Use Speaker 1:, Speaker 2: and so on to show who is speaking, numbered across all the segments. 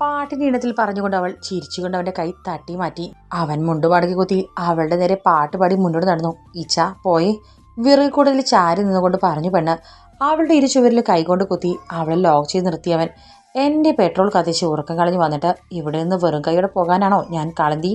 Speaker 1: പാട്ടിന്റെ ഇനത്തിൽ പറഞ്ഞുകൊണ്ട് അവൾ ചിരിച്ചുകൊണ്ട് അവന്റെ കൈ തട്ടി മാറ്റി. അവൻ മുണ്ടുപാടക്കി കുത്തി അവളുടെ നേരെ പാട്ട് പാടി മുന്നോട്ട് നടന്നു. ഈച്ച പോയി വിറകുകൂടലിൽ ചാരി നിന്നുകൊണ്ട് പറഞ്ഞു പെണ്ണ് അവളുടെ ഇരു ചുവരിൽ കൈകൊണ്ട് കുത്തി അവളെ ലോക്ക് ചെയ്ത് നിർത്തിയവൻ എന്റെ പെട്രോൾ കത്തിച്ച് ഉറക്കം കളഞ്ഞ് വന്നിട്ട് ഇവിടെ നിന്ന് വെറും കൈയോടെ പോകാനാണോ? ഞാൻ കളന്തി.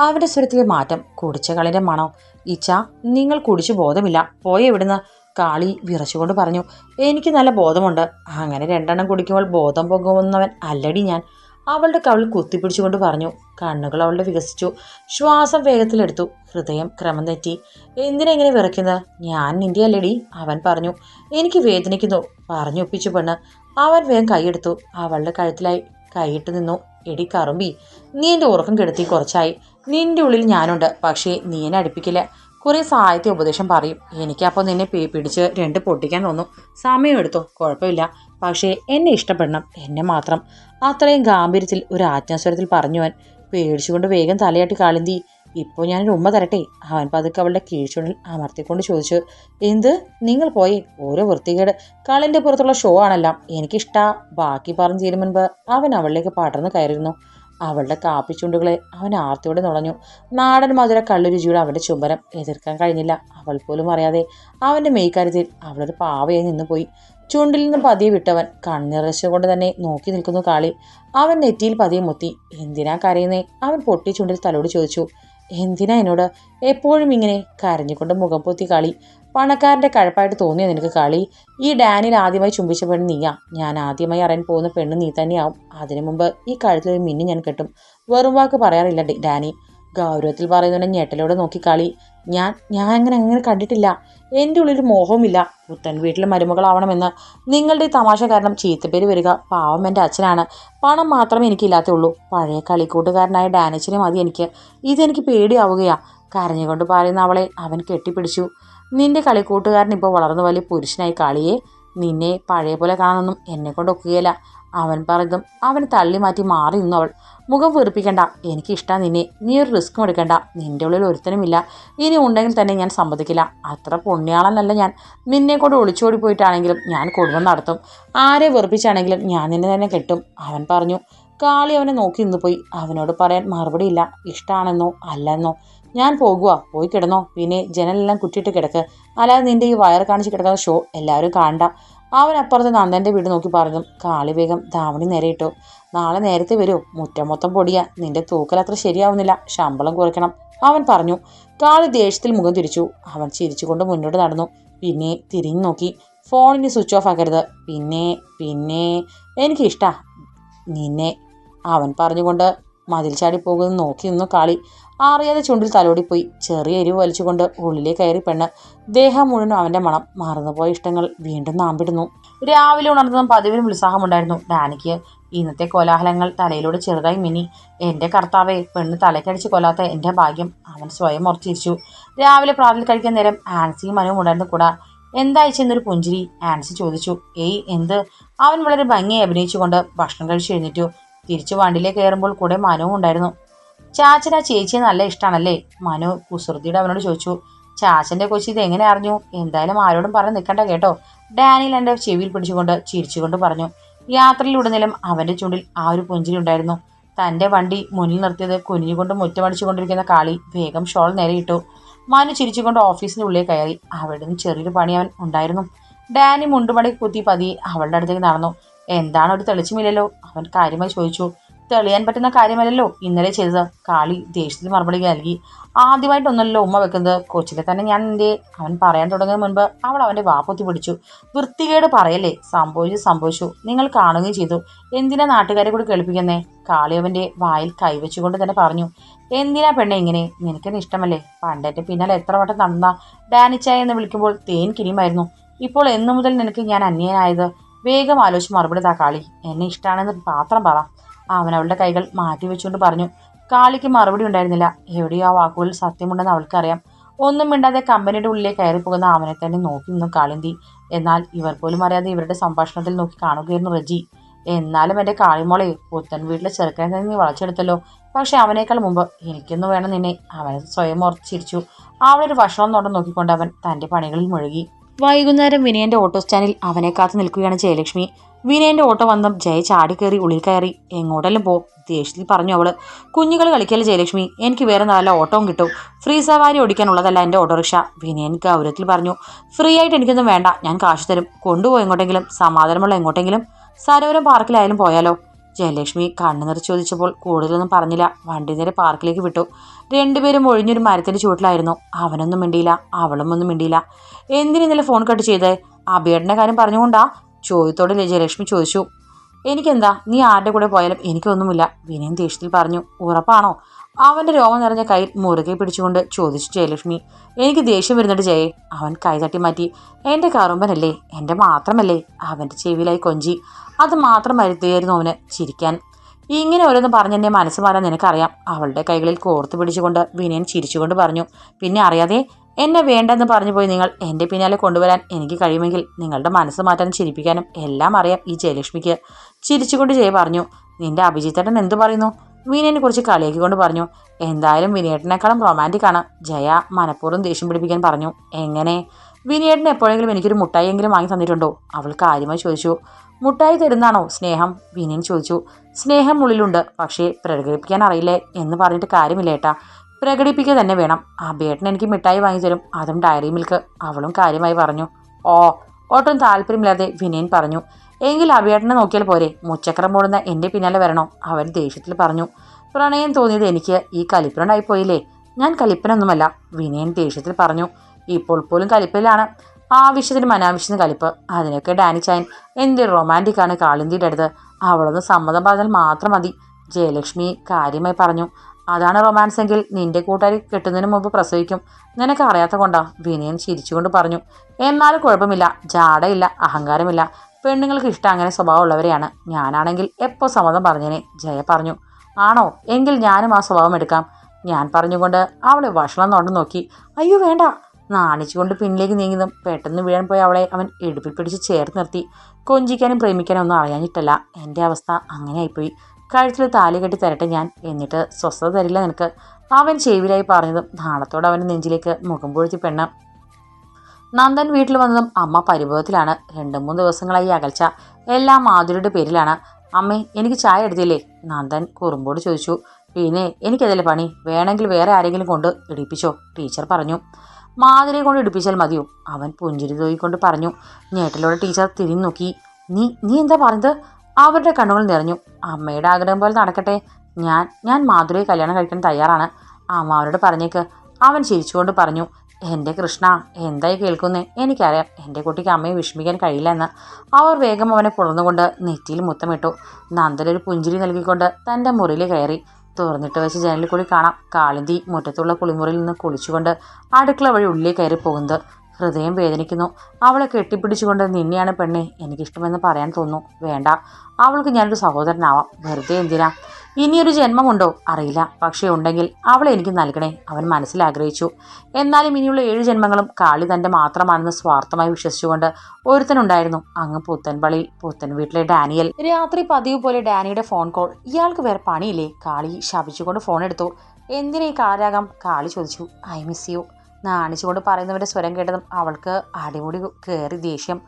Speaker 1: അവന്റെ സ്വരത്തിലെ മാറ്റം കുടിച്ച കളിന്റെ മണം? ഈച്ച നിങ്ങൾ കുടിച്ചു ബോധമില്ല. പോയെ ഇവിടുന്ന് കാളി വിറച്ചുകൊണ്ട് പറഞ്ഞു എനിക്ക് നല്ല ബോധമുണ്ട്. അങ്ങനെ രണ്ടെണ്ണം കുടിക്കുമ്പോൾ ബോധം പോകുന്നവൻ അല്ലടി ഞാൻ. അവളുടെ കവിൾ കുത്തിപ്പിടിച്ചുകൊണ്ട് പറഞ്ഞു. കണ്ണുകൾ അവളുടെ വികസിച്ചു. ശ്വാസം വേഗത്തിലെടുത്തു ഹൃദയം ക്രമം തെറ്റി. എന്തിനെങ്ങനെ വിറയ്ക്കുന്നത്? ഞാൻ നിന്റെ അല്ലടി അവൻ പറഞ്ഞു. എനിക്ക് വേദനിക്കുന്നു പറഞ്ഞു പറഞ്ഞൊപ്പിച്ചു പെണ്ണ്. അവൻ വേഗം കൈയെടുത്തു അവളുടെ കഴുത്തിലായി കൈയിട്ട് നിന്നു. എടി കറുമ്പി നീ എന്റെ ഉറക്കം കെടുത്തി കുറച്ചായി. നിന്റെ ഉള്ളിൽ ഞാനുണ്ട് പക്ഷേ നീ എന്നെ അടുപ്പിക്കില്ല. കുറേ സാഹിത്യ ഉപദേശം പറയും. എനിക്കപ്പോൾ നിന്നെ പിടിച്ച് രണ്ട് പൊട്ടിക്കാൻ തോന്നും. സമയം എടുത്തോ കുഴപ്പമില്ല. പക്ഷേ എന്നെ ഇഷ്ടപ്പെടണം. എന്നെ മാത്രം. അത്രയും ഗാംഭീര്യത്തിൽ ഒരു ആജ്ഞാസ്വരത്തിൽ പറഞ്ഞു അവൻ പേടിച്ചുകൊണ്ട് വേഗം തലയാട്ടി കാളിന്തി. ഇപ്പോൾ ഞാനൊരു ഉമ്മ തരട്ടെ? അവൻ പതുക്കെ അവളുടെ കീഴ്ച്ചുണ്ടിൽ അമർത്തിക്കൊണ്ട് ചോദിച്ചു. എന്ത്? നിങ്ങൾ പോയി? ഓരോ വൃത്തികേട്. കളിന്റെ പുറത്തുള്ള ഷോ ആണെല്ലാം. എനിക്കിഷ്ട. ബാക്കി പറഞ്ഞു തീരും മുൻപ് അവൻ അവളിലേക്ക് പടർന്നു കയറിയിരുന്നു. അവളുടെ കാപ്പിച്ചുണ്ടുകളെ അവൻ ആർത്തിയോടെ നുളഞ്ഞു നാടൻ മധുര കള്ളുരുചിയുടെ അവന്റെ ചുമരം എതിർക്കാൻ കഴിഞ്ഞില്ല. അവൾ പോലും അറിയാതെ അവന്റെ മെയ്ക്കാര്യത്തിൽ അവളൊരു പാവയായി നിന്നുപോയി ചുണ്ടിൽ നിന്ന് പതിയെ വിട്ടവൻ കണ്ണിറച്ചുകൊണ്ട് തന്നെ നോക്കി നിൽക്കുന്നു കാളി. അവൻ നെറ്റിയിൽ പതിയെ മുത്തി. എന്തിനാ കരയുന്നേ? അവൻ പൊട്ടി ചുണ്ടിൽ തലോട് ചോദിച്ചു. എന്തിനാ എന്നോട്? എപ്പോഴും ഇങ്ങനെ കരഞ്ഞുകൊണ്ട് മുഖം പൊത്തി കളി. പണക്കാരന്റെ കഴപ്പായിട്ട് തോന്നിയ നിനക്ക് കളി? ഈ ഡാനിൽ ആദ്യമായി ചുംബിച്ച പെണ്ണ് നീയാ. ഞാൻ ആദ്യമായി അറിയാൻ പോകുന്ന പെണ്ണ് നീ തന്നെയാവും. അതിനു മുമ്പ് ഈ കഴുത്തിൽ ഒരു മിന്നി ഞാൻ കെട്ടും. വെറും വാക്ക് പറയാറില്ല ഡാനി. ഗൗരവത്തിൽ പറയുന്നവനെ ഞെട്ടലോടെ നോക്കി കളി. ഞാൻ ഞാൻ അങ്ങനെ അങ്ങനെ കണ്ടിട്ടില്ല. എന്റെ ഉള്ളിൽ മോഹവുമില്ല. പുത്തൻ വീട്ടിലെ മരുമകളാവണമെന്ന് നിങ്ങളുടെ ഈ തമാശ കാരണം ചീത്തപ്പേര് വരിക പാവം എന്റെ അച്ഛനാണ്. പണം മാത്രമേ എനിക്കില്ലാത്തുള്ളൂ പഴയ കളിക്കൂട്ടുകാരനായ ഡാനിച്ചിനെ മതി എനിക്ക്. ഇതെനിക്ക് പേടിയാവുകയാണ് കരഞ്ഞുകൊണ്ട് പറയുന്ന അവളെ അവൻ കെട്ടിപ്പിടിച്ചു. നിന്റെ കളിക്കൂട്ടുകാരൻ ഇപ്പോൾ വളർന്നു വലിയ പുരുഷനായി കാളിയെ നിന്നെ പഴയ പോലെ കാണാനൊന്നും എന്നെ കൊണ്ട് ഒക്കുകയില്ല. അവൻ പറഞ്ഞതും അവനെ തള്ളി മാറ്റി മാറി നിന്നു അവൾ. മുഖം വീർപ്പിക്കണ്ട. എനിക്കിഷ്ടം നിന്നെ. നീ ഒരു റിസ്ക്കും എടുക്കണ്ട. നിന്റെ ഉള്ളിൽ ഒരുത്തനുമില്ല. ഇനി ഉണ്ടെങ്കിൽ തന്നെ ഞാൻ സമ്മതിക്കില്ല. അത്ര പുണ്യാളനല്ല ഞാൻ. നിന്നെ കൊണ്ട് ഒളിച്ചോടി പോയിട്ടാണെങ്കിലും ഞാൻ കുടുംബം നടത്തും. ആരെ വെറുപ്പിച്ചാണെങ്കിലും ഞാൻ നിന്നെ തന്നെ കെട്ടും. അവൻ പറഞ്ഞു കാളി അവനെ നോക്കി നിന്ന് പോയി അവനോട് പറയാൻ മറുപടിയില്ല. ഇഷ്ടമാണെന്നോ അല്ലെന്നോ. ഞാൻ പോകുക പോയി കിടന്നോ. പിന്നെ ജനലെല്ലാം കുറ്റിയിട്ട് കിടക്ക്. അല്ലാതെ നിന്റെ ഈ വയർ കാണിച്ച് കിടക്കുന്ന ഷോ എല്ലാവരും കാണണ്ട. അവൻ അപ്പുറത്ത് നന്ദന്റെ വീട് നോക്കി പറഞ്ഞു. കാളി വേഗം ധാവണി നേരെ ഇട്ടു. നാളെ നേരത്തെ വരൂ. മുറ്റം മൊത്തം പൊടിയാ. നിന്റെ തൂക്കൽ അത്ര ശരിയാവുന്നില്ല. ശമ്പളം കുറയ്ക്കണം. അവൻ പറഞ്ഞു. കാളി ദേഷ്യത്തിൽ മുഖം തിരിച്ചു. അവൻ ചിരിച്ചുകൊണ്ട് മുന്നോട്ട് നടന്നു. പിന്നെ തിരിഞ്ഞു നോക്കി. ഫോണിന് സ്വിച്ച് ഓഫ് ആക്കരുത്. പിന്നെ പിന്നെ. എനിക്കിഷ്ടാ. നിന്നെ. അവൻ പറഞ്ഞുകൊണ്ട് മതിൽ ചാടി പോകുന്നത് നോക്കി നിന്നു കാളി. അറിയാതെ ചുണ്ടിൽ തലോടിപ്പോയി. ചെറിയ എരിവ് വലിച്ചുകൊണ്ട് ഉള്ളിലേ കയറി പെണ്ണ്. ദേഹം മുഴുവനും അവന്റെ മണം. മറന്നുപോയ ഇഷ്ടങ്ങൾ വീണ്ടും നാമ്പിടുന്നു. രാവിലെ ഉണർന്നതും പതിവിനും ഉത്സാഹമുണ്ടായിരുന്നു. ഡാനിക്ക് ഇന്നത്തെ കോലാഹലങ്ങൾ തലയിലൂടെ ചെറുതായി മിനി എന്റെ കർത്താവെ പെണ്ണ് തലക്കടിച്ച് കൊല്ലാത്ത എന്റെ ഭാഗ്യം. അവൻ സ്വയം ഉറച്ചിരിച്ചു. രാവിലെ പ്രാതൽ കഴിക്കാൻ നേരം ആൻസിയും മനവും ഉണ്ടായിരുന്നു കൂടാ. എന്തായിച്ചെന്നൊരു പുഞ്ചിരി? ആൻസി ചോദിച്ചു. ഏയ് എന്ത്? അവൻ വളരെ ഭംഗിയായി അഭിനയിച്ചുകൊണ്ട് ഭക്ഷണം കഴിച്ചു എഴുന്നേറ്റു. തിരിച്ചു വണ്ടിയിലേക്ക് കയറുമ്പോൾ കൂടെ മനവും ഉണ്ടായിരുന്നു. ചാച്ചൻ ചേച്ചി നല്ല ഇഷ്ടമാണല്ലേ മനു കുസൃതിയുടെ അവനോട് ചോദിച്ചു ചാച്ചന്റെ കൊച്ചി ഇത് എങ്ങനെ അറിഞ്ഞു? എന്തായാലും ആരോടും പറഞ്ഞ് നിൽക്കണ്ട കേട്ടോ. ഡാനിയൽ എന്റെ ചെവിയിൽ പിടിച്ചുകൊണ്ട് ചിരിച്ചുകൊണ്ട് പറഞ്ഞു യാത്രയിലുടനീളം അവന്റെ ചുണ്ടിൽ ആ ഒരു പുഞ്ചിരി ഉണ്ടായിരുന്നു. തന്റെ വണ്ടി മുന്നിൽ നിർത്തിയത് കുനിഞ്ഞുകൊണ്ട് മുറ്റമടിച്ചുകൊണ്ടിരിക്കുന്ന കാളി വേഗം ഷോൾ നേരെയിട്ടു മനു ചിരിച്ചുകൊണ്ട് ഓഫീസിന്റെ ഉള്ളിൽ കയറി. അവിടെ നിന്ന് ചെറിയൊരു പണി അവൻ ഉണ്ടായിരുന്നു. ഡാനി മുണ്ടുമടി കുത്തി പതി അവളുടെ അടുത്തേക്ക് നടന്നു. എന്താണ് ഒരു തെളിച്ചുമില്ലല്ലോ? അവൻ കാര്യമായി ചോദിച്ചു. തെളിയാൻ പറ്റുന്ന കാര്യമല്ലല്ലോ ഇന്നലെ ചെയ്തത്. കാളി ദേഷ്യത്തിൽ മറുപടി നൽകി. ആദ്യമായിട്ടൊന്നല്ലോ ഉമ്മ വെക്കുന്നത്. കൊച്ചിലെ തന്നെ ഞാൻ എന്റെ അവൻ പറയാൻ തുടങ്ങുന്നതിന് മുൻപ് അവൾ അവന്റെ വാപ്പൊത്തി പിടിച്ചു. വൃത്തികേട് പറയല്ലേ? സംഭവിച്ചു സംഭവിച്ചു. നിങ്ങൾ കാണുകയും ചെയ്തു. എന്തിനാ നാട്ടുകാരെ കൂടി കേൾപ്പിക്കുന്നേ? കാളി അവന്റെ വായിൽ കൈവച്ചുകൊണ്ട് തന്നെ പറഞ്ഞു. എന്തിനാ പെണ്ണെ ഇങ്ങനെ? നിനക്കെന്നെ ഇഷ്ടമല്ലേ? പണ്ടേറ്റ പിന്നാലെ എത്ര വട്ടം നടന്ന ഡാനിച്ചായ എന്ന് വിളിക്കുമ്പോൾ തേൻ കിരിയുമായിരുന്നു ഇപ്പോൾ എന്നു മുതൽ നിനക്ക് ഞാൻ അന്യനായത് വേഗം ആലോചിച്ച് മറുപടി താ കാളി. എന്നെ ഇഷ്ടമാണെന്ന് മാത്രം പറ. അവൻ അവളുടെ കൈകൾ മാറ്റി വെച്ചുകൊണ്ട് പറഞ്ഞു കാളിക്ക് മറുപടി ഉണ്ടായിരുന്നില്ല. എവിടെയോ ആ വാക്കുകളിൽ സത്യമുണ്ടെന്ന് അവൾക്കറിയാം. ഒന്നും മിണ്ടാതെ കമ്പനിയുടെ ഉള്ളിലേ കയറിപ്പോകുന്ന അവനെ തന്നെ നോക്കി നിന്നു കാളിന്തി. എന്നാൽ ഇവർ പോലും അറിയാതെ ഇവരുടെ സംഭാഷണത്തിൽ നോക്കി കാണുകയായിരുന്നു റജി. എന്നാലും എന്റെ കാളിമോളെ പുത്തൻ വീട്ടിലെ ചെറുക്കനെ തന്നെ നീ വളച്ചെടുത്തല്ലോ. പക്ഷെ അവനേക്കാൾ മുമ്പ് എനിക്കൊന്നു വേണം നിന്നെ. അവനെ സ്വയം ഉറച്ചിരിച്ചു അവളൊരു ഭക്ഷണം നോട്ടം നോക്കിക്കൊണ്ട് അവൻ തന്റെ പണികളിൽ മുഴുകി. വൈകുന്നേരം വിനയന്റെ ഓട്ടോ സ്റ്റാൻഡിൽ അവനെ കാത്തു നിൽക്കുകയാണ് ജയലക്ഷ്മി. വിനയന്റെ ഓട്ടോ വന്നം ജയ ചാടി കയറി ഉള്ളിൽ കയറി. എങ്ങോട്ടെല്ലാം പോ? ദേഷ്യത്തിൽ പറഞ്ഞു അവൾ. കുഞ്ഞുങ്ങൾ കളിക്കല്ലേ ജയലക്ഷ്മി? എനിക്ക് വേറെ നല്ല ഓട്ടവും കിട്ടും. ഫ്രീ സവാരി ഓടിക്കാനുള്ളതല്ല എന്റെ ഓട്ടോറിക്ഷ. വിനയൻ ഗൗരവത്തിൽ പറഞ്ഞു. ഫ്രീ ആയിട്ട് എനിക്കൊന്നും വേണ്ട. ഞാൻ കാശ് തരും. കൊണ്ടുപോയി എങ്ങോട്ടെങ്കിലും. സമാധാനമുള്ള എങ്ങോട്ടെങ്കിലും. സരോവരം പാർക്കിലായാലും പോയാലോ? ജയലക്ഷ്മി കണ്ണു നിറച്ച് ചോദിച്ചപ്പോൾ കൂടുതലൊന്നും പറഞ്ഞില്ല. വണ്ടി നേരെ പാർക്കിലേക്ക് വിട്ടു. രണ്ടുപേരും ഒഴിഞ്ഞൊരു മരത്തിന്റെ ചുവട്ടിലായിരുന്നു. അവനൊന്നും മിണ്ടിയില്ല. അവളും ഒന്നും മിണ്ടിയില്ല. എന്തിനു ഇന്നലെ ഫോൺ കട്ട് ചെയ്തേ? അബിയേട്ടന്റെ കാര്യം പറഞ്ഞുകൊണ്ടാ? ചോദ്യത്തോടെ ജയലക്ഷ്മി ചോദിച്ചു. എനിക്കെന്താ? നീ ആരുടെ കൂടെ പോയാലും എനിക്കൊന്നുമില്ല. വിനയൻ ദേഷ്യത്തിൽ പറഞ്ഞു. ഉറപ്പാണോ? അവന്റെ രോമം നിറഞ്ഞ കൈ മുറുകെ പിടിച്ചുകൊണ്ട് ചോദിച്ചു ജയലക്ഷ്മി. എനിക്ക് ദേഷ്യം വരുന്നുണ്ട് ജയെ. അവൻ കൈ തട്ടി മാറ്റി എന്റെ കറുമ്പനല്ലേ? എന്റെ മാത്രമല്ലേ? അവന്റെ ചെവിയിലായി കൊഞ്ചി. അത് മാത്രം വരുത്തിയായിരുന്നു അവന് ചിരിക്കാൻ. ഇങ്ങനെ ഓരോന്ന് പറഞ്ഞ് എന്റെ മനസ്സ് മാറാൻ നിനക്കറിയാം. അവളുടെ കൈകളിൽ കോർത്ത് പിടിച്ചുകൊണ്ട് വിനയൻ ചിരിച്ചുകൊണ്ട് പറഞ്ഞു പിന്നെ അറിയാതെ എന്നെ വേണ്ടെന്ന് പറഞ്ഞു പോയി നിങ്ങൾ എന്റെ പിന്നാലെ കൊണ്ടുവരാൻ എനിക്ക് കഴിയുമെങ്കിൽ നിങ്ങളുടെ മനസ്സ് മാറ്റാനും ചിരിപ്പിക്കാനും എല്ലാം അറിയാം ഈ ജയലക്ഷ്മിക്ക്. ചിരിച്ചുകൊണ്ട് ജയ പറഞ്ഞു നിന്റെ അഭിജിത്തേട്ടൻ എന്തു പറയുന്നു? വിനയനെ കുറിച്ച് കളിയാക്കിക്കൊണ്ട് പറഞ്ഞു എന്തായാലും വിനയേട്ടനേക്കാളും റൊമാന്റിക് ആണ്. ജയ മനഃപൂർവം ദേഷ്യം പിടിപ്പിക്കാൻ പറഞ്ഞു എങ്ങനെ? വിനയേട്ടൻ എപ്പോഴെങ്കിലും എനിക്കൊരു മുട്ടായിയെങ്കിലും വാങ്ങി തന്നിട്ടുണ്ടോ? അവൾ കാര്യമായി ചോദിച്ചു മുട്ടായി തരുന്നാണോ സ്നേഹം? വിനയൻ ചോദിച്ചു സ്നേഹം ഉള്ളിലുണ്ട് പക്ഷേ പ്രകടിപ്പിക്കാൻ അറിയില്ലേ? എന്ന് പറഞ്ഞിട്ട് കാര്യമില്ല ഏട്ടാ പ്രകടിപ്പിക്കുക തന്നെ വേണം. ആ അബേട്ടൻ എനിക്ക് മിഠായി വാങ്ങി തരും അതും ഡയറി മിൽക്ക് അവളും കാര്യമായി പറഞ്ഞു ഓ ഒട്ടും താല്പര്യമില്ലാതെ വിനയൻ പറഞ്ഞു എങ്കിൽ അഭിയേട്ടനെ നോക്കിയാൽ പോരെ. മുച്ചക്രം മൂടുന്ന എന്റെ പിന്നാലെ വരണോ അവൻ ദേഷ്യത്തിൽ പറഞ്ഞു. പ്രണയം തോന്നിയത് എനിക്ക് ഈ കലിപ്പനുണ്ടായി പോയില്ലേ? ഞാൻ കലിപ്പനൊന്നുമല്ല വിനയൻ ദേഷ്യത്തിൽ പറഞ്ഞു. ഇപ്പോൾ പോലും കലിപ്പിലാണ് ആവശ്യത്തിനും അനാവശ്യത്തിന് കലിപ്പ്. അതിനൊക്കെ ഡാനി ചായൻ എന്തൊരു റൊമാന്റിക്കാണ് കാളിന്തിയുടെ അടുത്ത്. അവളൊന്ന് സമ്മതം പറഞ്ഞാൽ മാത്രം മതി. ജയലക്ഷ്മി കാര്യമായി പറഞ്ഞു. അതാണ് റൊമാൻസ് എങ്കിൽ നിന്റെ കൂട്ടുകാരി കെട്ടുന്നതിന് മുമ്പ് പ്രസവിക്കും. നിനക്ക് അറിയാത്ത കൊണ്ടാ വിനയൻ ചിരിച്ചുകൊണ്ട് പറഞ്ഞു. എന്നാലും കുഴപ്പമില്ല ജാടയില്ല അഹങ്കാരമില്ല. പെണ്ണുങ്ങൾക്ക് ഇഷ്ടം അങ്ങനെ സ്വഭാവമുള്ളവരെയാണ്. ഞാനാണെങ്കിൽ എപ്പോൾ സമ്മതം പറഞ്ഞേനെ? ജയ പറഞ്ഞു. ആണോ? എങ്കിൽ ഞാനും ആ സ്വഭാവം എടുക്കാം. ഞാൻ പറഞ്ഞുകൊണ്ട് അവളെ ഭക്ഷണം തൊണ്ട് നോക്കി. അയ്യോ വേണ്ട. നാണിച്ചുകൊണ്ട് പിന്നിലേക്ക് നീങ്ങിയതും പെട്ടെന്ന് വീഴാൻ പോയി അവളെ അവൻ എടുപ്പിൽ പിടിച്ച് ചേർത്ത് നിർത്തി. കൊഞ്ചിക്കാനും പ്രേമിക്കാനും ഒന്നും അറിയാഞ്ഞിട്ടല്ല. എന്റെ അവസ്ഥ അങ്ങനെയായിപ്പോയി. കഴുത്തിൽ താലി കെട്ടി തരട്ടെ ഞാൻ. എന്നിട്ട് സ്വസ്ഥത തരില്ല നിനക്ക്. അവൻ ചെവിലായി പറഞ്ഞതും നാളത്തോടെ അവന്റെ നെഞ്ചിലേക്ക് മുഖം പൊഴുത്തി പെണ്ണ് നന്ദൻ വീട്ടിൽ വന്നതും അമ്മ പരിഭവത്തിലാണ്. രണ്ട് മൂന്ന് ദിവസങ്ങളായി അകൽച്ച. എല്ലാം മാധുരിയുടെ പേരിലാണ്. അമ്മേ എനിക്ക് ചായ എടുത്തില്ലേ? നന്ദൻ കുറുമ്പോട് ചോദിച്ചു. പിന്നെ എനിക്കതല്ലേ പണി? വേണമെങ്കിൽ വേറെ ആരെങ്കിലും കൊണ്ട് ഇടിപ്പിച്ചോ? ടീച്ചർ പറഞ്ഞു. മാധുരിയെ കൊണ്ട് ഇടിപ്പിച്ചാൽ മതിയോ? അവൻ പുഞ്ചിരി തോയിക്കൊണ്ട് പറഞ്ഞു. ഞേട്ടലോടെ ടീച്ചർ തിരിഞ്ഞു നോക്കി. നീ നീ എന്താ പറഞ്ഞത്? അവരുടെ കണ്ണുകൾ നിറഞ്ഞു. അമ്മയുടെ ആഗ്രഹം പോലെ നടക്കട്ടെ. ഞാൻ ഞാൻ മാധുരിയെ കല്യാണം കഴിക്കാൻ തയ്യാറാണ്. അമ്മ അവരോട് പറഞ്ഞേക്ക്. അവൻ ചിരിച്ചുകൊണ്ട് പറഞ്ഞു. എന്റെ കൃഷ്ണ എന്തായി കേൾക്കുന്നേ? എനിക്കറിയാം എന്റെ കുട്ടിക്ക് അമ്മയെ വിഷമിക്കാൻ കഴിയില്ല എന്ന് അവർ വേഗം അവനെ പുറന്നുകൊണ്ട് നെറ്റിയിൽ മുത്തമിട്ടു. നന്ദനൊരു പുഞ്ചിരി നൽകിക്കൊണ്ട് തന്റെ മുറിയിൽ കയറി. തുറന്നിട്ട് വെച്ച് ജനലിൽ കൂടി കാണാം കാളിന്തി മുറ്റത്തുള്ള കുളിമുറിയിൽ നിന്ന് കുളിച്ചുകൊണ്ട് അടുക്കള വഴി ഉള്ളിൽ കയറി പോകുന്നത്. ഹൃദയം വേദനിക്കുന്നു. അവളെ കെട്ടിപ്പിടിച്ചുകൊണ്ട് നിന്നെയാണ് പെണ്ണെ എനിക്കിഷ്ടമെന്ന് പറയാൻ തോന്നുന്നു. വേണ്ട. അവൾക്ക് ഞാനൊരു സഹോദരനാവാം. വെറുതെ എന്തിനാ? ഇനിയൊരു ജന്മമുണ്ടോ അറിയില്ല. പക്ഷേ ഉണ്ടെങ്കിൽ അവളെ എനിക്ക് നൽകണേ. അവൻ മനസ്സിൽ ആഗ്രഹിച്ചു. എന്നാലും ഇനിയുള്ള ഏഴ് ജന്മങ്ങളും കാളി തന്റെ മാത്രമാണെന്ന് സ്വാർത്ഥമായി വിശ്വസിച്ചുകൊണ്ട് ഒരുത്തനുണ്ടായിരുന്നു. അങ്ങ് പുത്തൻപള്ളിയിൽ പുത്തൻ വീട്ടിലെ ഡാനിയൽ. രാത്രി പതിവ് പോലെ ഡാനിയുടെ ഫോൺ കോൾ. ഇയാൾക്ക് വേറെ പണിയില്ലേ? കാളി ശപിച്ചുകൊണ്ട് ഫോൺ എടുത്തു. എന്തിനേ കാലരാഗം കാളി ചോദിച്ചു. I miss you. നാണിച്ചുകൊണ്ട് പറയുന്നവരുടെ സ്വരം കേട്ടതും അവൾക്ക് അടിമുടി കയറി ദേഷ്യം.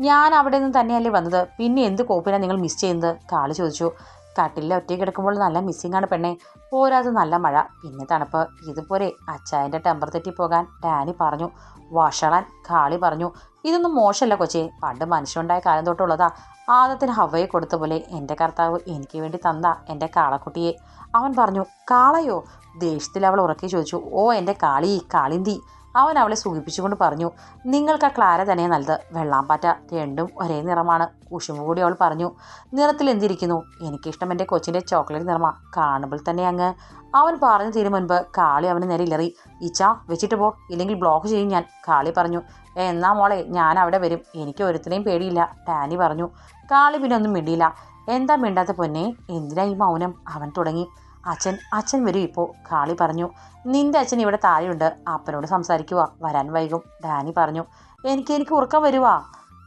Speaker 1: ഞാൻ അവിടെ നിന്ന് തന്നെയല്ലേ വന്നത്? പിന്നെ എന്ത് കോപ്പിനാണ് നിങ്ങൾ മിസ് ചെയ്യുന്നത്? കാളി ചോദിച്ചു. കട്ടിലിൽ ഒറ്റ കിടക്കുമ്പോൾ നല്ല മിസ്സിംഗ് ആണ് പെണ്ണെ. പോരാതെ നല്ല മഴ. പിന്നെ തണുപ്പ്. ഇതുപോലെ അച്ചായന്റെ ടെമ്പർ തെറ്റി പോകാൻ ഡാനി പറഞ്ഞു. വഷളാൻ കാളി പറഞ്ഞു. ഇതൊന്നും മോശമല്ല കൊച്ചേ. പണ്ട് മനുഷ്യനുണ്ടായ കാലം തൊട്ടുള്ളതാ ആദത്തിന് ഹവയെ കൊടുത്ത പോലെ എന്റെ കർത്താവ് എനിക്ക് വേണ്ടി തന്ന എന്റെ കാളക്കുട്ടിയെ. അവൻ പറഞ്ഞു കാളയോ? ദേഷ്യത്തിൽ അവൾ ഉറക്കി ചോദിച്ചു. ഓ എന്റെ കാളി കാളിന്തി. അവൻ അവളെ സൂചിപ്പിച്ചുകൊണ്ട് പറഞ്ഞു നിങ്ങൾക്ക് ആ ക്ലാര തന്നെ നല്ലത്. വെള്ളാമ്പാറ്റ രണ്ടും ഒരേ നിറമാണ്. കുശുമ്പ് കൂടി അവൾ പറഞ്ഞു നിറത്തിൽ എന്തിരിക്കുന്നു? എനിക്കിഷ്ടം എന്റെ കൊച്ചിന്റെ ചോക്ലേറ്റ് നിറമാ. കാണുമ്പോൾ തന്നെ അങ്ങ്. അവൻ പറഞ്ഞു തീരും മുൻപ് കാളി അവന് നേരെ ഇലറി ഇച്ചാ വെച്ചിട്ട് പോ. ഇല്ലെങ്കിൽ ബ്ലോക്ക് ചെയ്യും ഞാൻ. കാളി പറഞ്ഞു എന്നാ മോളെ ഞാൻ അവിടെ വരും. എനിക്ക് ഒരുത്തിനെയും പേടിയില്ല. ടാനി പറഞ്ഞു കാളി പിന്നെ ഒന്നും മിണ്ടിയില്ല. എന്താ മിണ്ടാത്ത പൊന്നെ? എന്തിനാ ഈ മൗനം? അവൻ തുടങ്ങി അച്ഛൻ അച്ഛൻ വരും ഇപ്പോൾ കാളി പറഞ്ഞു. നിന്റെ അച്ഛൻ ഇവിടെ താഴെയുണ്ട് അപ്പനോട് സംസാരിക്കുക വരാൻ വൈകും ഡാനി പറഞ്ഞു. എനിക്ക് എനിക്ക് ഉറക്കം വരുവാ.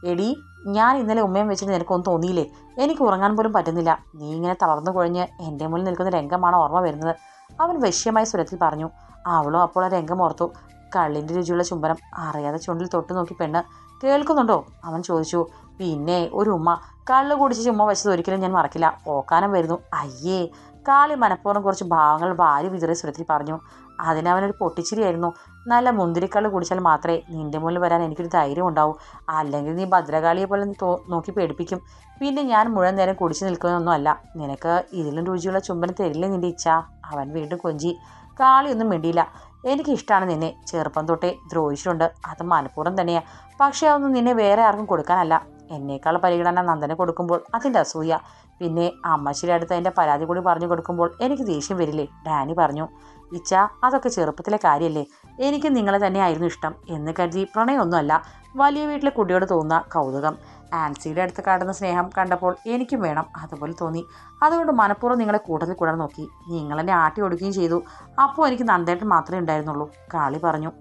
Speaker 1: എടി ഞാൻ ഇന്നലെ ഉമ്മയും വെച്ചിട്ട് നിനക്കൊന്നും തോന്നിയില്ലേ? എനിക്ക് ഉറങ്ങാൻ പോലും പറ്റുന്നില്ല. നീ ഇങ്ങനെ തളർന്നു കുഴഞ്ഞ് എന്റെ മുന്നിൽ നിൽക്കുന്ന രംഗമാണ് ഓർമ്മ വരുന്നത്. അവൻ വശ്യമായ സ്വരത്തിൽ പറഞ്ഞു. അവളും അപ്പോൾ ആ രംഗം ഓർത്തു. കള്ളിന്റെ രുചിയുള്ള ചുംബനം അറിയാതെ ചുണ്ടിൽ തൊട്ടു നോക്കി പെണ്ണ്. കേൾക്കുന്നുണ്ടോ? അവൻ ചോദിച്ചു. പിന്നെ ഒരു ഉമ്മ. കള്ള് കുടിച്ച് ചുമ്മാ വെച്ചത് ഒരിക്കലും ഞാൻ മറക്കില്ല. ഓക്കാനം വരുന്നു. അയ്യേ കാളി മനഃപൂർവം കുറച്ച് ഭാവങ്ങൾ ഭാര്യ വിതറിയ സ്വരത്തിൽ പറഞ്ഞു അതിനവനൊരു പൊട്ടിച്ചിരിയായിരുന്നു. നല്ല മുന്തിരിക്കള്ള് കുടിച്ചാൽ മാത്രമേ നിന്റെ മുന്നിൽ വരാൻ എനിക്കൊരു ധൈര്യം ഉണ്ടാവൂ. അല്ലെങ്കിൽ നീ ഭദ്രകാളിയെ പോലെ നോക്കി പേടിപ്പിക്കും. പിന്നെ ഞാൻ മുഴുവൻ നേരം കുടിച്ചു നിൽക്കുന്നൊന്നുമല്ല നിനക്ക് ഇതിലും രുചിയുള്ള ചുംബനം തരില്ലേ നിന്റെ ഇച്ഛ അവൻ വീണ്ടും കൊഞ്ചി കാളിയൊന്നും മിണ്ടിയില്ല. എനിക്കിഷ്ടമാണ് നിന്നെ. ചെറുപ്പം തൊട്ടേ ദ്രോഹിച്ചിട്ടുണ്ട്. അത് മനഃപൂർവം തന്നെയാ. പക്ഷേ അതൊന്നും നിന്നെ വേറെ ആർക്കും കൊടുക്കാനല്ല. എന്നേക്കാൾ പരിഗണന നന്ദനെ കൊടുക്കുമ്പോൾ അതിന്റെ അസൂയ. പിന്നെ അമ്മശ്ശിയുടെ അടുത്ത് അതിന്റെ പരാതി കൂടി പറഞ്ഞു കൊടുക്കുമ്പോൾ എനിക്ക് ദേഷ്യം വരില്ലേ? ഡാനി പറഞ്ഞു ഇച്ച അതൊക്കെ ചെറുപ്പത്തിലെ കാര്യമല്ലേ എനിക്ക് നിങ്ങളെ തന്നെയായിരുന്നു ഇഷ്ടം എന്ന് കരുതി പ്രണയമൊന്നുമല്ല വലിയ വീട്ടിലെ കുട്ടിയോട് തോന്നുന്ന കൗതുകം. ആൻസിയുടെ അടുത്ത് കാട്ടുന്ന സ്നേഹം കണ്ടപ്പോൾ എനിക്കും വേണം അതുപോലെ തോന്നി. അതുകൊണ്ട് മനഃപൂർവം നിങ്ങളെ കൂട്ടത്തിൽ കൂടാൻ നോക്കി. നിങ്ങളെന്നെ ആട്ടി ഒടുക്കുകയും ചെയ്തു. അപ്പോൾ എനിക്ക് നന്ദേട്ടൻ മാത്രമേ ഉണ്ടായിരുന്നുള്ളൂ കാളി പറഞ്ഞു.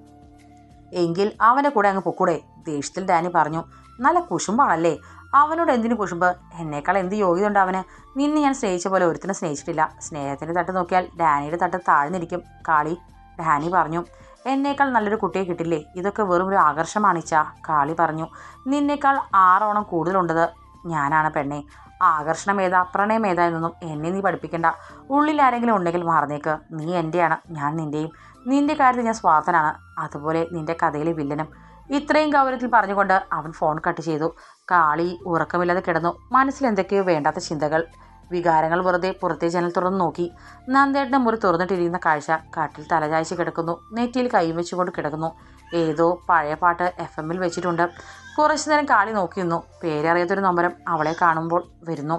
Speaker 1: എങ്കിൽ അവന്റെ കൂടെ അങ്ങ് പൊക്കൂടെ? ദേഷ്യത്തിൽ ഡാനി പറഞ്ഞു നല്ല കുശുമ്പാണല്ലേ അവനോട് എന്തിനു കുശുമ്പ്? എന്നേക്കാൾ എന്ത് യോഗ്യത ഉണ്ട് അവന്? നിന്നെ ഞാൻ സ്നേഹിച്ച പോലെ ഒരുത്തിനെ സ്നേഹിച്ചിട്ടില്ല. സ്നേഹത്തിന്റെ തട്ട് നോക്കിയാൽ ഡാനിയുടെ തട്ട് താഴ്ന്നിരിക്കും കാളി ഡാനി പറഞ്ഞു എന്നേക്കാൾ നല്ലൊരു കുട്ടിയെ കിട്ടില്ലേ? ഇതൊക്കെ വെറും ഒരു ആകർഷമാണിച്ച കാളി പറഞ്ഞു നിന്നേക്കാൾ ആറോണം കൂടുതലുണ്ടത് ഞാനാണ് പെണ്ണെ. ആകർഷണം ഏതാ? പ്രണയം ഏതാ? എന്നൊന്നും എന്നെ നീ പഠിപ്പിക്കണ്ട. ഉള്ളിൽ ആരെങ്കിലും ഉണ്ടെങ്കിൽ മറന്നേക്ക്. നീ എന്റെയാണ് ഞാൻ നിന്റെയും നിന്റെ കാര്യത്തിൽ ഞാൻ സ്വാർത്ഥനാണ്. അതുപോലെ നിന്റെ കഥയിലെ വില്ലനും ഇത്രയും ഗൗരവത്തിൽ പറഞ്ഞുകൊണ്ട് അവൻ ഫോൺ കട്ട് ചെയ്തു. കാളി ഉറക്കമില്ലാതെ കിടന്നു. മനസ്സിൽ എന്തൊക്കെയോ വേണ്ടാത്ത ചിന്തകൾ. വികാരങ്ങൾ വെറുതെ പുറത്തെ ജനൽ തുറന്നു നോക്കി. നന്ദേട്ടൻ മുറി തുറന്നിട്ടിരിക്കുന്ന കാഴ്ച കാട്ടിൽ തലചായ്ച്ച് കിടക്കുന്നു. നെറ്റിയിൽ കൈയും വെച്ചുകൊണ്ട് കിടക്കുന്നു. ഏതോ പഴയ പാട്ട് എഫ് എമ്മിൽ വെച്ചിട്ടുണ്ട്. കുറച്ചു നേരം കാളി നോക്കി നിന്നു. പേരറിയാത്തൊരു നമ്പരം അവളെ കാണുമ്പോൾ വരുന്നു.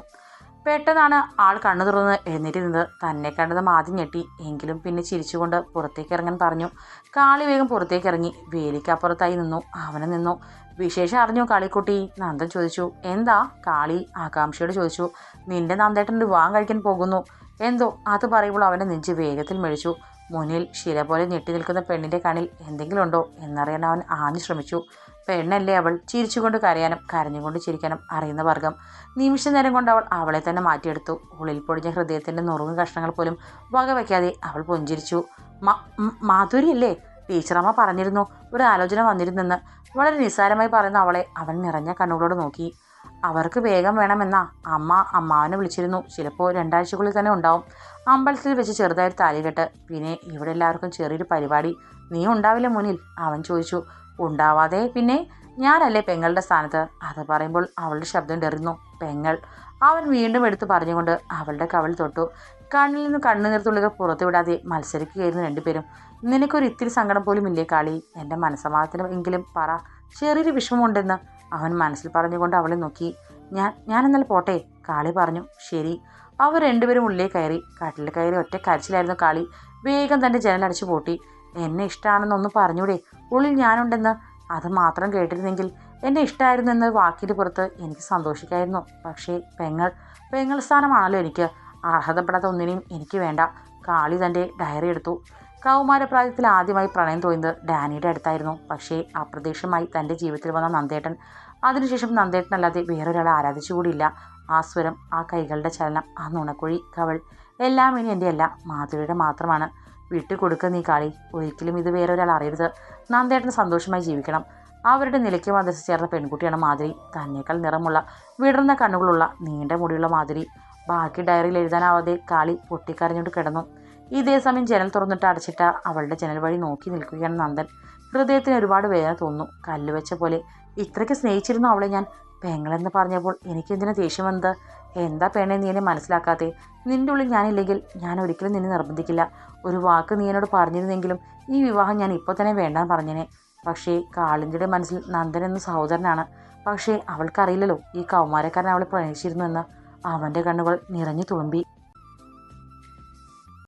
Speaker 1: പെട്ടെന്നാണ് ആൾ കണ്ണു തുറന്ന് എഴുന്നേറ്റിരുന്നത്. തന്നെ കണ്ടതും ആദ്യം ഞെട്ടി. എങ്കിലും പിന്നെ ചിരിച്ചുകൊണ്ട് പുറത്തേക്ക് ഇറങ്ങാൻ പറഞ്ഞു. കാളി വേഗം പുറത്തേക്ക് ഇറങ്ങി. വേലിക്കപ്പുറത്തായി നിന്നു. അവനെ നിന്നു. വിശേഷം അറിഞ്ഞു കാളിക്കുട്ടി. നന്ദൻ ചോദിച്ചു എന്താ? കാളി ആകാംക്ഷയോട് ചോദിച്ചു നിന്റെ നന്ദേട്ടൻ വിവാഹം കഴിക്കാൻ പോകുന്നു. എന്തോ? അത് പറയുമ്പോൾ അവന്റെ നെഞ്ച് വേഗത്തിൽ മെഴിച്ചു മുന്നിൽ ശില പോലെ ഞെട്ടി നിൽക്കുന്ന പെണ്ണിന്റെ കണ്ണിൽ എന്തെങ്കിലും ഉണ്ടോ എന്നറിയാൻ അവൻ ആഞ്ഞു ശ്രമിച്ചു. പെണ്ണല്ലേ അവൾ? ചിരിച്ചുകൊണ്ട് കരയാനും കരഞ്ഞുകൊണ്ട് ചിരിക്കാനും അറിയുന്ന വർഗം. നിമിഷ നേരം കൊണ്ട് അവൾ അവളെ തന്നെ മാറ്റിയെടുത്തു. ഉള്ളിൽ പൊടിഞ്ഞ ഹൃദയത്തിന്റെ നുറുങ്ങ് കഷ്ണങ്ങൾ പോലും വകവയ്ക്കാതെ അവൾ പുഞ്ചിരിച്ചു. മാധുരിയല്ലേ? ടീച്ചറമ്മ പറഞ്ഞിരുന്നു. ഒരു ആലോചന വന്നിരുന്നെന്ന്. വളരെ നിസ്സാരമായി പറയുന്ന അവളെ അവൻ നിറഞ്ഞ കണ്ണുകളോട് നോക്കി. അവർക്ക് വേഗം വേണമെന്ന. അമ്മ അമ്മാവനെ വിളിച്ചിരുന്നു. ചിലപ്പോൾ രണ്ടാഴ്ചക്കുള്ളിൽ തന്നെ ഉണ്ടാവും. അമ്പലത്തിൽ വെച്ച് ചെറുതായൊരു താലികെട്ട് പിന്നെ ഇവിടെ എല്ലാവർക്കും ചെറിയൊരു പരിപാടി. നീ ഉണ്ടാവില്ല മുന്നിൽ അവൻ ചോദിച്ചു. ഉണ്ടാവാതെ പിന്നെ ഞാനല്ലേ പെങ്ങളുടെ സ്ഥാനത്ത്? അത് പറയുമ്പോൾ അവളുടെ ശബ്ദം ഡെറുന്നു പെങ്ങൾ. അവൻ വീണ്ടും എടുത്തു പറഞ്ഞുകൊണ്ട് അവളുടെ കവൾ തൊട്ടു. കണ്ണിൽ നിന്ന് കണ്ണുനീർത്തുള്ളികൾ പുറത്തു വിടാതെ മത്സരിക്കുകയായിരുന്നു രണ്ടുപേരും. നിനക്കൊരു ഇത്തിരി സങ്കടം പോലും ഇല്ലേ കാളി? എന്റെ മനസ്സമാധാനം എങ്കിലും പറ. ചെറിയൊരു വിഷമമുണ്ടെന്ന് അവൻ മനസ്സിൽ പറഞ്ഞുകൊണ്ട് അവളെ നോക്കി. ഞാൻ ഞാൻ എന്നാൽ പോട്ടെ? കാളി പറഞ്ഞു. ശരി. അവർ രണ്ടുപേരും ഉള്ളിലേക്ക് കയറി. കട്ടിൽ കയറി ഒറ്റ കരച്ചിലായിരുന്നു കാളി. വേഗം തന്റെ ജനലടച്ചു പൂട്ടി. എന്നെ ഇഷ്ടമാണെന്നൊന്ന് പറഞ്ഞൂടെ. ഉള്ളിൽ ഞാനുണ്ടെന്ന് അത് മാത്രം കേട്ടിരുന്നെങ്കിൽ എന്നെ ഇഷ്ടമായിരുന്നു എന്ന വാക്കിന് പുറത്ത് എനിക്ക് സന്തോഷിക്കായിരുന്നു. പക്ഷേ പെങ്ങൾ പെങ്ങൾ സ്ഥാനമാണല്ലോ എനിക്ക്. അർഹതപ്പെടാത്ത ഒന്നിനെയും എനിക്ക് വേണ്ട. കാളി തന്റെ ഡയറി എടുത്തു. കൗമാരപ്രായത്തിൽ ആദ്യമായി പ്രണയം തോന്നിയത് ഡാനിയുടെ അടുത്തായിരുന്നു. പക്ഷേ അപ്രതീക്ഷിതമായി തന്റെ ജീവിതത്തിൽ വന്ന നന്ദേട്ടൻ. അതിനുശേഷം നന്ദേട്ടനല്ലാതെ വേറൊരാളെ ആരാധിച്ചുകൂടിയില്ല. ആ സ്വരം ആ കൈകളുടെ ചലനം ആ നുണക്കുഴി കവൾ എല്ലാം ഇനി എന്റെ അല്ല. മാധുരിയുടെ മാത്രമാണ്. വിട്ടുകൊടുക്കുക നീ കാളി. ഒരിക്കലും ഇത് വേറെ ഒരാൾ അറിയരുത്. നന്ദേട്ടന് സന്തോഷമായി ജീവിക്കണം. അവരുടെ നിലയ്ക്ക് മദ്രസ ചേർന്ന പെൺകുട്ടിയാണ് മാധുരി. തന്നേക്കാൾ നിറമുള്ള വിടർന്ന കണ്ണുകളുള്ള നീണ്ട മുടിയുള്ള മാധുരി. ബാക്കി ഡയറിയിൽ എഴുതാനാവാതെ കാളി പൊട്ടിക്കരഞ്ഞുകൊണ്ട് കിടന്നു. ഇതേ സമയം ജനൽ തുറന്നിട്ട് അടച്ചിട്ട അവളുടെ ജനൽ വഴി നോക്കി നിൽക്കുകയാണ് നന്ദൻ. ഹൃദയത്തിന് ഒരുപാട് വേദന തോന്നുന്നു. കല്ലുവെച്ച പോലെ ഇത്രയ്ക്ക് സ്നേഹിച്ചിരുന്നു അവളെ ഞാൻ? പെങ്ങളെന്ന് പറഞ്ഞപ്പോൾ എനിക്കെന്തിനാ ദേഷ്യം വന്നത്? എന്താ പേണേ നീ എന്നെ മനസ്സിലാക്കാതെ നിന്റെ ഉള്ളിൽ ഞാനില്ലെങ്കിൽ ഞാൻ ഒരിക്കലും നിന്നെ നിർബന്ധിക്കില്ല. ഒരു വാക്ക് നീ എന്നോട് പറഞ്ഞിരുന്നെങ്കിലും ഈ വിവാഹം ഞാൻ ഇപ്പോൾ തന്നെ വേണ്ടാന്ന് പറഞ്ഞേനെ. പക്ഷേ കാളിന്റെ മനസ്സിൽ നന്ദൻ എന്ന സഹോദരനാണ്. പക്ഷേ അവൾക്കറിയില്ലല്ലോ ഈ കൗമാരക്കാരൻ അവളെ പ്രണയിച്ചിരുന്നു എന്ന് അവന്റെ കണ്ണുകൾ നിറഞ്ഞു തുളുമ്പി.